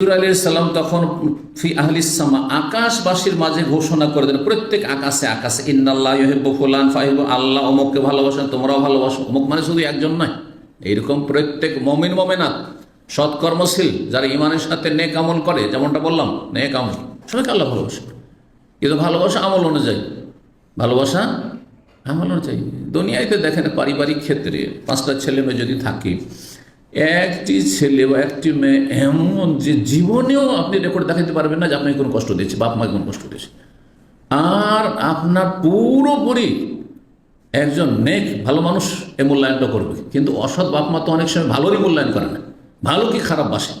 সালাম তখন ফি আহলিসামা আকাশবাসীর মাঝে ঘোষণা করে দেন, প্রত্যেক আকাশে আকাশে, ইন্নাল্লাহ ইহেব্বু ফুলান ফাহিব আল্লাহ অমুককে ভালোবাসেন, তোমরাও ভালোবাসো। অমুক মানে শুধু একজন নয়, এইরকম প্রত্যেক মমিন মমেনাথ সৎকর্মশীল, যারা ইমানের সাথে নেক আমল করে, যেমনটা বললাম, নেক আমল, সবাইকে আল্লাহ ভালোবাসে। কিন্তু ভালোবাসা আমল অনুযায়ী, ভালোবাসা আমল অনুযায়ী, দুনিয়াতে দেখেন পারিবারিক ক্ষেত্রে পাঁচটা ছেলে মেয়ে যদি থাকে একটি ছেলে বা একটি মেয়ে এমন যে জীবনেও আপনি রেকর্ড দেখাতে পারবেন না যে আপনাকে কোনো কষ্ট দিয়েছে, বাপ মাকে কোনো কষ্ট দিয়েছে। আর আপনার পুরোপুরি একজন নেক, ভালো মানুষ এ মূল্যায়নটা করবে। কিন্তু অসৎ বাপ মা তো অনেক সময় ভালোরই মূল্যায়ন করে না। ভালো কি খারাপ বাসে?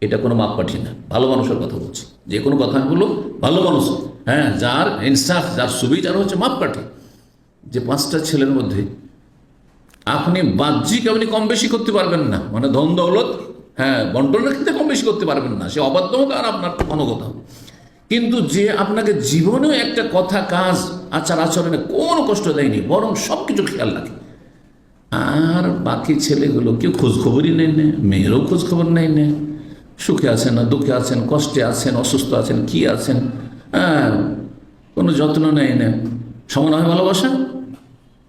এটা কোনো মাপ পাঠি না। ভালো মানুষের কথা বলছি। যে কোনো কথা বলো ভালো মানুষ। হ্যাঁ যার ইনসাফ, যার সুবিচার হচ্ছে মাপ কাঠি যে পাঁচটা ছেলের মধ্যে আপনি বাহ্যিক আপনি কম বেশি করতে পারবেন না। মানে ধন দৌলত হ্যাঁ বন্টনের ক্ষেত্রে কম বেশি করতে পারবেন না। সে অবাধ্য হোক আর আপনার অনুগত হোক কিন্তু যে আপনাকে জীবনেও একটা কথা, কাজ, আচার, আচরণে কোনো কষ্ট দেয়নি, বরং সব কিছু খেয়াল রাখে। আর বাকি ছেলেগুলো কেউ খোঁজখবরই নেই নে, মেয়েরও খোঁজখবর নেই নে। সুখে আছেন না, দুঃখে আছেন, কষ্টে আছেন, অসুস্থ আছেন, কি আছেন? হ্যাঁ কোনো যত্ন নেই নে। সমান হয় ভালোবাসা?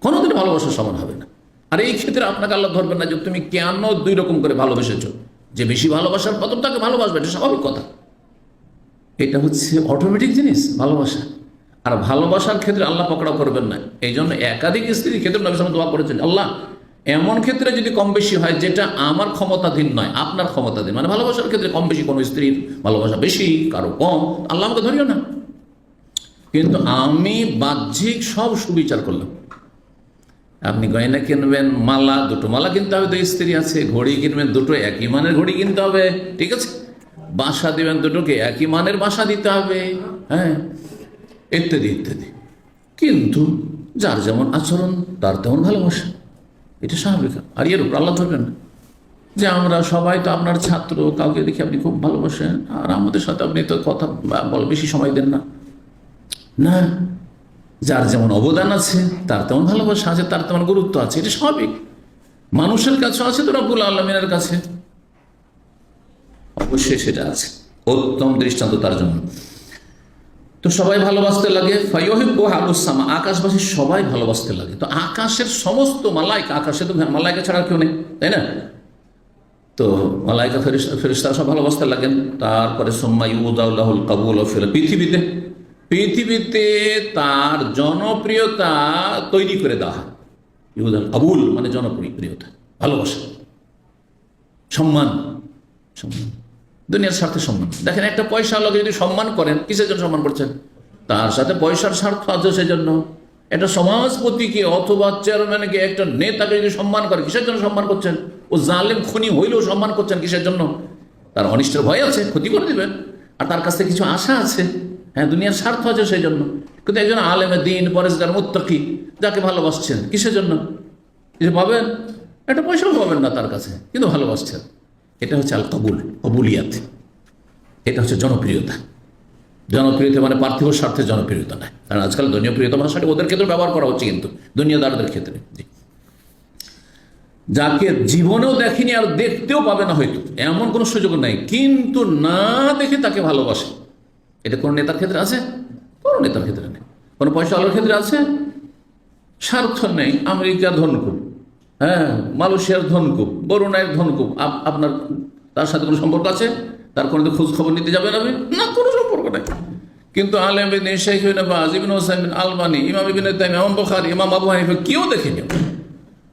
কোনোদিন ভালোবাসা সমান হবে আর এই ক্ষেত্রে আপনাকে আল্লাহ ধরবেন না যে তুমি কেন দুই রকম করে ভালোবেসেছো? যে বেশি ভালোবাসার প্রথম তাকে ভালোবাসবে, এটা স্বাভাবিক কথা। এটা হচ্ছে অটোমেটিক জিনিস, ভালোবাসা। আর ভালোবাসার ক্ষেত্রে আল্লাহ পকড়া করবেন না। এই জন্য একাধিক স্ত্রীর ক্ষেত্রে নবী সালাম দোয়া করেছেন আল্লাহ, এমন ক্ষেত্রে যদি কম বেশি হয়, যেটা আমার ক্ষমতাধীন নয়, আপনার ক্ষমতাধীন মানে ভালোবাসার ক্ষেত্রে কম বেশি কোনো স্ত্রীর ভালোবাসা বেশি, কারও কম, আল্লাহ আমাকে ধরিও না। কিন্তু আমি বাহ্যিক সব সুবিচার করলাম। আপনি গয়না কিনবেন, মালা, দুটো মালা কিনতে হবে, দুই স্ত্রী আছে, ঘড়ি কিনবেন, দুটো, একই মানের ঘড়ি কিনতে হবে, ঠিক আছে? বাসা দিবেন দুটোকে, একই মানের বাসা দিতে হবে হ্যাঁ? ইত্যাদি ইত্যাদি। কিন্তু যার যেমন আচরণ, তার তেমন ভালোবাসা। এটা স্বাভাবিক। আর এর উপর আল্লাহ ধরবেন না। যে আমরা সবাই তো আপনার ছাত্র, কাউকে দেখে আপনি খুব ভালোবাসেন, আর আমাদের সাথে আপনি তো কথা বল, বেশি সময় দেন না। না। যার যেমন অবদান আছে, তার তেমন ভালোবাসা আছে, তার তেমন গুরুত্ব আছে, এটা স্বাভাবিক। মানুষের কাছে আছে তো রব্বুল আলমিনের কাছে। অবশ্যই সেটা আছে। উত্তম দৃষ্টান্ত তার জন্য। তো সবাই ভালোবাসতে লাগে। ফাইহিব্বু হালুসামা আকাশবাসী সবাই ভালোবাসতে লাগে। তো আকাশের সমস্ত মালাইকা, আকাশে তো মালাইকা ছাড়া কেউ নেই, তাই না? তো মালাইকা ফেরিস্তা সব ভালোবাসতে লাগেন। তারপরে সোম্মা ইউদাউল্লাহুল কাবুল ফেরা পৃথিবীতে পৃথিবীতে তার জনপ্রিয়তা তৈরি করে দেওয়া ইহুদাল আবুল মানে জনপ্রিয়তা, ভালোবাসা, সম্মান সম্মান। দুনিয়ার স্বার্থে সম্মান। দেখেন, একটা পয়সা লোকে যদি সম্মান করেন, কিসের জন্য সম্মান করছেন? তার সাথে পয়সার স্বার্থ আছে সেজন্য। একটা সমাজপতিকে অথবা চেয়ারম্যানকে একটা নেতাকে যদি সম্মান করে, কিসের জন্য সম্মান করছেন? ও জালেম, খুনি হইলেও সম্মান করছেন কিসের জন্য? তার অনিষ্টের ভয় আছে, ক্ষতি করে দিবেন। আর তার কাছ থেকে কিছু আশা আছে। হ্যাঁ দুনিয়ার স্বার্থ আছে সেই জন্য কিন্তু একজন আলেমে দিন, পরেশগার, মুত্তকি, যাকে ভালোবাসছেন কিসের জন্য? কিছু পাবেন? একটা পয়সাও পাবেন না তার কাছে, কিন্তু ভালোবাসছেন। এটা হচ্ছে আল কবুল কবুলিয়াত। এটা হচ্ছে জনপ্রিয়তা। জনপ্রিয়তা মানে পার্থিব স্বার্থে জনপ্রিয়তা নয়। কারণ আজকাল জনপ্রিয়তা ভাষাটা ওদের ক্ষেত্রে ব্যবহার করা হচ্ছে কিন্তু, দুনিয়াদারদের ক্ষেত্রে। যাকে জীবনেও দেখেনি আর দেখতেও পাবে না হয়তো, এমন কোনো সুযোগ নাই। কিন্তু না দেখে তাকে ভালোবাসে। এটা কোনো নেতার ক্ষেত্রে আছে? কোনো নেতার ক্ষেত্রে নেই। কোনো পয়সা আলোর ক্ষেত্রে আছে? স্বার্থ নেই আমেরিকার ধনকুপ। হ্যাঁ মালয়েশিয়ার ধনকুপ বরুণায়ের ধনকুপ। আপ- আপনার, তার সাথে কোনো সম্পর্ক আছে? তার কোনো খোঁজ খবর নিতে যাবেন আপনি? না, কোনো সম্পর্ক নেই। কিন্তু আলেম বিন শেখ বাজ, ইবিন হোসাইন বিন আলবানি, ইমাম ইবিন তাইম ইমাম বখারি, ইমাম আবু হানিফা কেউ দেখেনি।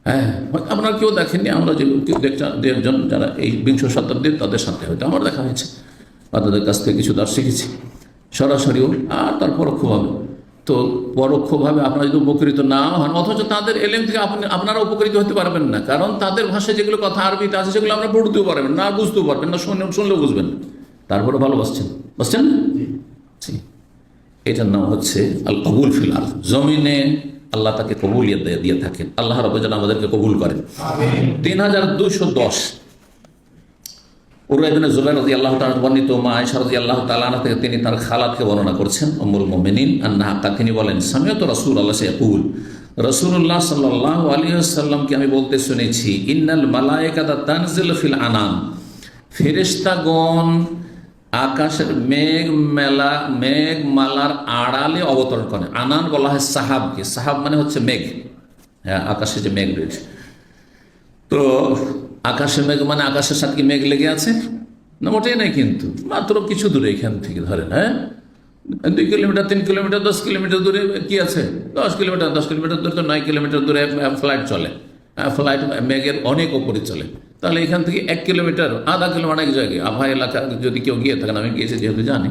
হ্যাঁ আপনার কেউ দেখেননি? আমরা যে কেউ দেখছেন যারা এই বিংশ শতাব্দীর তাদের সাথে হয়তো আমার দেখা হয়েছে বা তাদের কাছ থেকে কিছু দাস শিখেছি। সরাসরিও আর তার পরোক্ষভাবে তো পরোক্ষভাবে আপনারা যদি উপকৃত না হন অথচ তাদের এলেম থেকে আপনি আপনারা উপকৃত হতে পারবেন না। কারণ তাদের ভাষায় যেগুলো কথা আরবিতে আছে সেগুলো আমরা পড়তেও পারবেন না বুঝতেও পারবেন না শুনে শুনলেও বুঝবেন না। তারপরে ভালোবাসছেন। বুঝছেন না? এটার নাম হচ্ছে আল কবুল ফিল ফিলাল জমিনে আল্লাহ তাকে কবুলিয়ত দিয়ে- দিয়ে থাকেন। আল্লাহ রব যেন আমাদেরকে কবুল করেন। তিন হাজার দুশো দশ উরুবিন জুবাই রাজি আল্লাহ তালা বর্ণিত, মা আয়সা আল্লাহ তালানা থেকে তিনি তার খালাতকে বর্ণনা করছেন অমুল মোমিনিন আন্না হাক্কা তিনি বলেন, সামিয়ত রসুল আল্লাহ ইয়াকুল রসুল্লাহ সাল্লাহ আলী সাল্লামকে আমি বলতে শুনেছি, ইন্নাল মালায়কাদা তানজিল ফিল আনাম ফেরেস্তাগণ আকাশের মেঘ মেলা মেঘ মালার আড়ালে অবতরণ করে। আনান বলা হয় সাহাবকে, সাহাব মানে হচ্ছে মেঘ হ্যাঁ আকাশে যে মেঘ রয়েছে। তো আকাশে মেঘ মানে আকাশের সাথে মেঘ লেগে আছে? না, মোটেই নাই কিন্তু। মাত্র কিছু দূরে এখান থেকে ধরেন হ্যাঁ? দুই কিলোমিটার, তিন কিলোমিটার, দশ কিলোমিটার দূরে কি আছে? দশ কিলোমিটার দশ কিলোমিটার দূরে তো নয় কিলোমিটার দূরে ফ্লাইট চলে। ফ্লাইট মেঘের অনেক ওপরে চলে। তাহলে এখান থেকে এক কিলোমিটার, আধা কিলোমিটার এক জায়গায়। আভা এলাকা যদি কেউ গিয়ে থাকেন, আমি গিয়েছি যেহেতু জানি।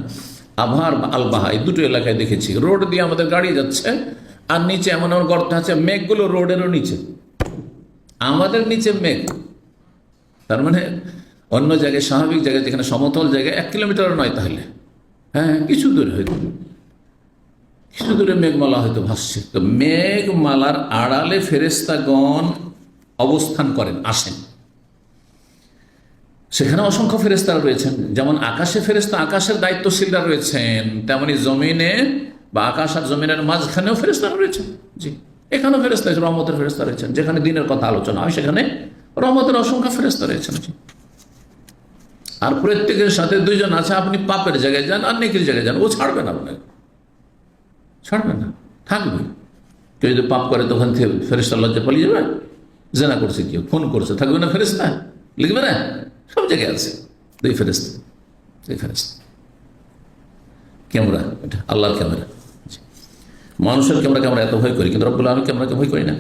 আভার আলবাহা, এই দুটো এলাকায় দেখেছি। রোড দিয়ে আমাদের গাড়ি যাচ্ছে, আর নিচে এমন এমন গর্ত আছে, মেঘগুলো রোডেরও নিচে। আমাদের নিচে মেঘ। তার মানে অন্য জায়গায়, স্বাভাবিক জায়গায় যেখানে সমতল জায়গায় এক কিলোমিটারও নয় তাহলে। হ্যাঁ কিছু দূরে হয়তো। কিছু দূরে মেঘমালা হয়তো ভাসছে। তো মেঘমালার আড়ালে ফেরেস্তাগণ অবস্থান করেন, আসেন। সেখানে অসংখ্য ফেরেস্তারা রয়েছেন। যেমন আকাশে ফেরেস্তা আকাশের দায়িত্বশীলরা রয়েছেন। তেমনি জমিনে বা আকাশ আর জমিনের মাঝখানেও ফেরেস্তারা রয়েছেন। জি, এখানেও ফেরেস্তা রহমতের ফেরেস্তা রয়েছেন। যেখানে দিনের কথা আলোচনা হয়, সেখানে রহমতের অসংখ্য রয়েছেন জি। আর প্রত্যেকের সাথে দুইজন আছে, আপনি পাপের জায়গায় যান আর নেকির জায়গায় যান, ও ছাড়বে না আপনাকে। ছাড়বে না, থাকবে। কেউ যদি পাপ করে, তখন ফেরিস্তা লজ্জা পালিয়ে যাবে। জেনা করছে কেউ ফোন করছে, থাকবে না ফেরিস্তা লিখবে না? সব জায়গায় আছে। দুই ফেরিস্তা দুই ফেরিস্তা ক্যামেরা, এটা আল্লাহর ক্যামেরা। মানুষের ক্যামেরাকে আমরা এত ভয় করি, কিন্তু রব্বুল আলম ক্যামেরাকে ভয় করি না।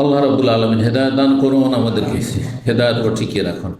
আল্লাহ রবুল আলমিন হেদায়ত দান করুন আমাদেরকে হেদায়ত ও ঠিকিয়ে রাখুন।